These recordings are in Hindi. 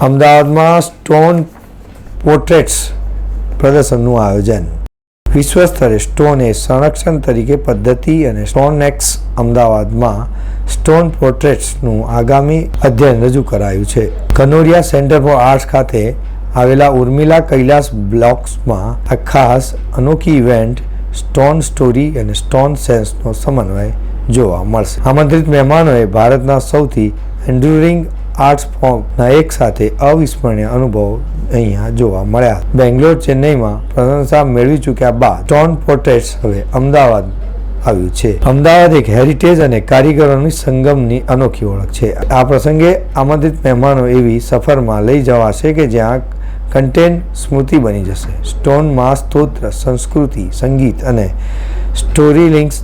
અમદાવાદમાં સ્ટોન પોર્ટ્રેટ્સ પ્રદર્શનનું આયોજન. વિશ્વ સ્તરે સ્ટોન એ સંરક્ષણ તરીકે પદ્ધતિ અને સ્ટોન એક્સ અમદાવાદમાં સ્ટોન પોર્ટ્રેટ્સનું આગામી અધ્યયન રજૂ કરાયું છે. કનોરિયા સેન્ટર ફોર આર્ટ્સ ખાતે આવેલા ઉર્મિલા કૈલાસ બ્લોક્સમાં આ ખાસ અનોખી ઇવેન્ટ સ્ટોન સ્ટોરી અને સ્ટોન સેન્સનો સમન્વય જોવા મળશે. આમંત્રિત મહેમાનોએ ભારતના સૌથી એન્ડ્યુરિંગ આર્ટ્સ ફોર્મના એક સાથે અવિસ્મરણીય અનુભવો અહીંયા જોવા મળ્યા. બેંગ્લોર ચેન્નઈમાં પ્રશંસા મેળવી ચૂક્યા બાદ સ્ટોન પોર્ટ્રેટ્સ હવે અમદાવાદ આવ્યું છે. અમદાવાદ એક હેરિટેજ અને કારીગરોની સંગમની અનોખી ઓળખ છે. આ પ્રસંગે આમંત્રિત મહેમાનો એવી સફરમાં લઈ જવાશે કે જ્યાં કન્ટેન્ટ સ્મૃતિ બની જશે. સ્ટોનમાં સ્તોત્ર, સંસ્કૃતિ, સંગીત અને સ્ટોરી લિંક્સ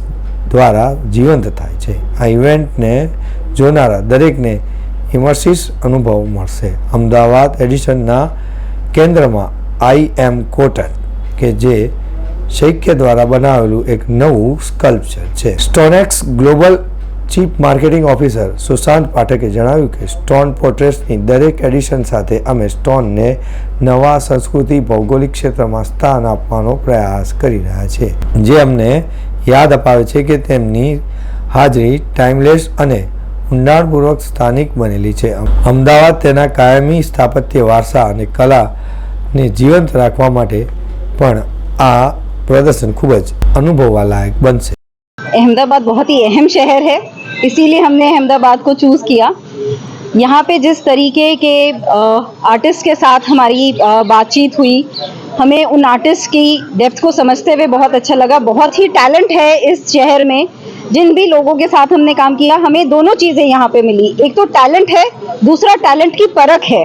દ્વારા જીવંત થાય છે. આ ઇવેન્ટને જોનારા દરેકને ઇમર્સિસ અનુભવ મળશે. અમદાવાદ એડિશનના કેન્દ્રમાં આઈ એમ કોટન, કે જે શૈક્ય દ્વારા બનાવેલું એક નવું સ્કલ્પચર છે. Stonex global chief marketing officer Sushant પાઠકે જણાવ્યું કે સ્ટોન પોર્ટ્રેટ્સની દરેક એડિશન સાથે અમે સ્ટોનને નવા સંસ્કૃતિ ભૌગોલિક ક્ષેત્રમાં સ્થાન આપવાનો પ્રયાસ કરી રહ્યા છે જે અમને યાદ અપાવે છે કે તેમની હાજરી ટાઈમલેસ અને ઊંડાણપૂર્વક સ્થાનિક બનેલી છે અમદાવાદ તેના કાયમી સ્થાપત્ય વારસા અને કલાને જીવંત રાખવા માટે પણ આ પ્રદર્શન ખૂબ જ અનુભવવા લાયક બનશે अहमदाबाद बहुत ही अहम शहर है इसीलिए हमने अहमदाबाद को चूज़ किया यहाँ पे जिस तरीके के आर्टिस्ट के साथ हमारी अ, बातचीत हुई हमें उन आर्टिस्ट की डेप्थ को समझते हुए बहुत अच्छा लगा बहुत ही टैलेंट है इस शहर में जिन भी लोगों के साथ हमने काम किया हमें दोनों चीज़ें यहाँ पे मिली। एक तो टैलेंट है दूसरा टैलेंट की परख है।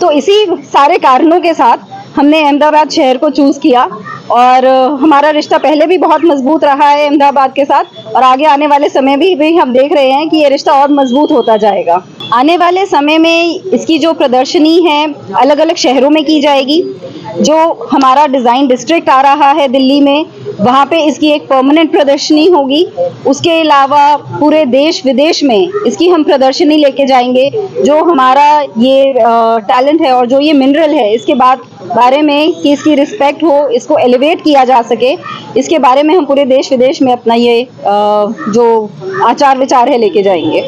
तो इसी सारे कारणों के साथ हमने अहमदाबाद शहर को चूज़ किया और हमारा रिश्ता पहले भी बहुत मज़बूत रहा है अहमदाबाद के साथ और आगे आने वाले समय भी, भी हम देख रहे हैं कि ये रिश्ता और मज़बूत होता जाएगा। आने वाले समय में इसकी जो प्रदर्शनी है अलग अलग शहरों में की जाएगी। जो हमारा डिज़ाइन डिस्ट्रिक्ट आ रहा है दिल्ली में वहाँ पे इसकी एक परमानेंट प्रदर्शनी होगी। उसके अलावा पूरे देश विदेश में इसकी हम प्रदर्शनी लेके जाएँगे। जो हमारा ये टैलेंट है और जो ये मिनरल है, इसके बाद बारे में कि इसकी रिस्पेक्ट हो, इसको एलिवेट किया जा सके, इसके बारे में हम पूरे देश विदेश में अपना ये जो आचार विचार है लेके जाएँगे।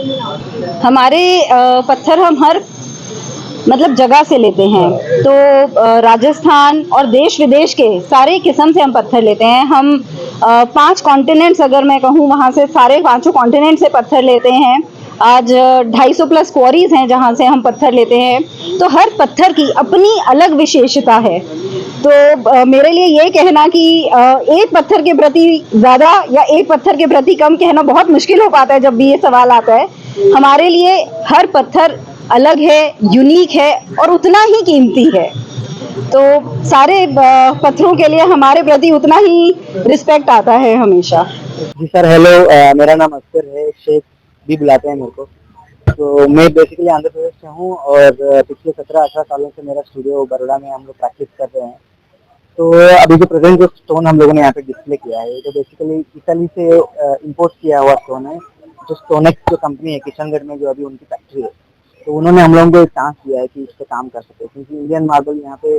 हमारे पत्थर हम हर मतलब जगह से लेते हैं। तो राजस्थान और देश विदेश के सारे किस्म से हम पत्थर लेते हैं। हम पाँच कॉन्टिनेंट्स अगर मैं कहूँ वहाँ से सारे पाँचों कॉन्टिनेंट से पत्थर लेते हैं। आज ढाई सौ प्लस क्वारीज हैं जहाँ से हम पत्थर लेते हैं। तो हर पत्थर की अपनी अलग विशेषता है। तो मेरे लिए ये कहना कि एक पत्थर के प्रति ज़्यादा या एक पत्थर के प्रति कम कहना बहुत मुश्किल हो पाता है जब भी ये सवाल आता है। हमारे लिए हर पत्थर अलग है यूनिक है और उतना ही कीमती है। तो सारे पत्थरों के लिए हमारे प्रति उतना ही रिस्पेक्ट आता है हमेशा। जी सर हेलो मेरा नाम अख्तर है, शेख, भी बुलाते हैं मेरे को। तो मैं बेसिकली आंध्र प्रदेश से हूँ और पिछले सत्रह, अठारह सालों से मेरा स्टूडियो बड़ोड़ा में हम लोग प्रैक्टिस कर रहे हैं। तो अभी जो प्रेजेंट जो स्टोन हम लोगों ने यहाँ पे डिस्प्ले किया है तो बेसिकली इटली से इम्पोर्ट किया हुआ स्टोन है, जो स्टोनेक्स जो कंपनी है, किशनगढ़ में जो अभी उनकी फैक्ट्री है। तो उन्होंने हम लोगों को एक चांस दिया है कि इस पर काम कर सके, क्योंकि इंडियन मार्बल यहाँ पे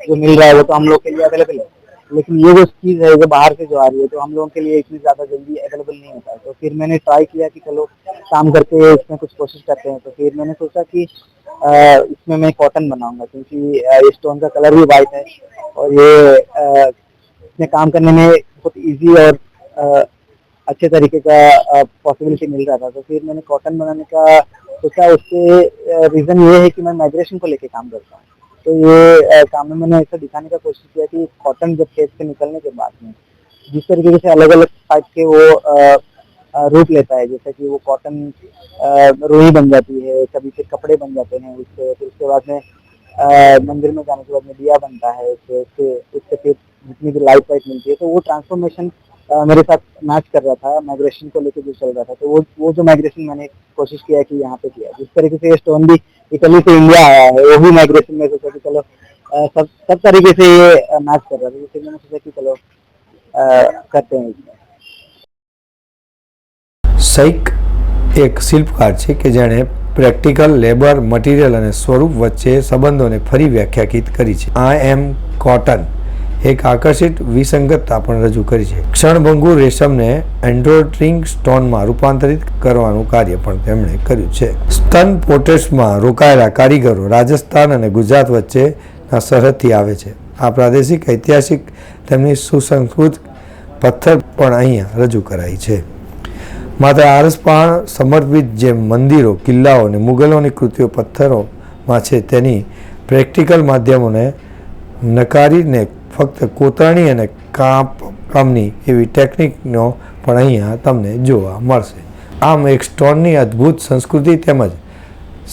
जो मिल रहा है वो तो हम लोग के लिए अवेलेबल है। लेकिन ये जो चीज़ है, जो बाहर से जो आ रही है तो हम लोगों के लिए इतनी ज़्यादा जल्दी अवेलेबल नहीं होता है तो फिर मैंने ट्राई किया कि चलो, काम करके इसमें कुछ कोशिश करते हैं। तो फिर मैंने सोचा कि इसमें मैं कॉटन बनाऊँगा, क्योंकि स्टोन का कलर भी वाइट है और ये इसमें काम करने में बहुत ईजी और अच्छे तरीके का पॉसिबिलिटी मिल रहा था। तो फिर मैंने कॉटन बनाने का सोचा, उसके रीज़न ये है कि मैं माइग्रेशन को लेके काम करता हूँ। तो ये काम में मैंने ऐसा दिखाने का कोशिश किया कि कॉटन जब खेत से निकलने के बाद में, जिस तरीके से अलग अलग टाइप के वो रूप लेता है, जैसे कि वो कॉटन रुई बन जाती है, कभी फिर कपड़े बन जाते हैं, उससे, फिर उसके बाद में मंदिर में जाने के बाद में दिया बनता है, उससे उससे उससे फिर जितनी भी लाइट वाइट मिलती है तो वो ट्रांसफॉर्मेशन मेरे साथ मैच कर रहा था माइग्रेशन को लेकर जो चल रहा था तो वो वो जो माइग्रेशन मैंने कोशिश किया कि यहाँ पे किया जिस तरीके से ये स्टोन भी इटली से इंडिया आया है वो भी माइग्रेशन में सोचा कि चलो अ, सब सब तरीके से ये मैच कर रहा था तो फिर मैंने सोचा कि चलो अ, करते हैं इसमें સૈક એક શિલ્પકાર છે કે જેણે પ્રેક્ટિકલ લેબર મટીરિયલ અને સ્વરૂપ વચ્ચે સંબંધોને ફરી વ્યાખ્યાયિત કરી છે આઈ એમ કોટન એક આકર્ષિત વિસંગતતા પણ રજૂ કરી છે. ક્ષણભંગુર રેશમને એન્ડ્રોટ્રિંગ સ્ટોનમાં રૂપાંતરિત કરવાનું કાર્ય પણ તેમણે કર્યું છે. સ્તન પોર્ટ્રેટ્સમાં રોકાયેલા કારીગરો રાજસ્થાન અને ગુજરાત વચ્ચેના સરહદથી આવે છે. આ પ્રાદેશિક ઐતિહાસિક તેમની સુસંસ્કૃત પથ્થર પણ અહીંયા રજૂ કરાઈ છે. માત્ર આરસપહાણ સમર્પિત જે મંદિરો, કિલ્લાઓ અને મુગલોની કૃતિઓ પથ્થરોમાં છે તેની પ્રેક્ટિકલ માધ્યમોને નકારીને ફક્ત કોતરણી અને કાપ કામની એવી ટેકનિકનો પણ અહીંયા તમને જોવા મળશે. આમ એક સ્ટોનની અદ્ભુત સંસ્કૃતિ તેમજ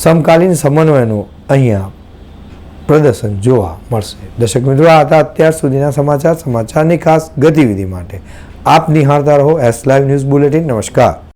સમકાલીન સમન્વયનું અહીંયા પ્રદર્શન જોવા મળશે. દર્શક મિત્રો, આ હતા અત્યાર સુધીના સમાચાર. સમાચારની ખાસ ગતિવિધિ માટે આપ નિહાળતા રહો એસ લાઈવ ન્યૂઝ બુલેટિન નમસ્કાર.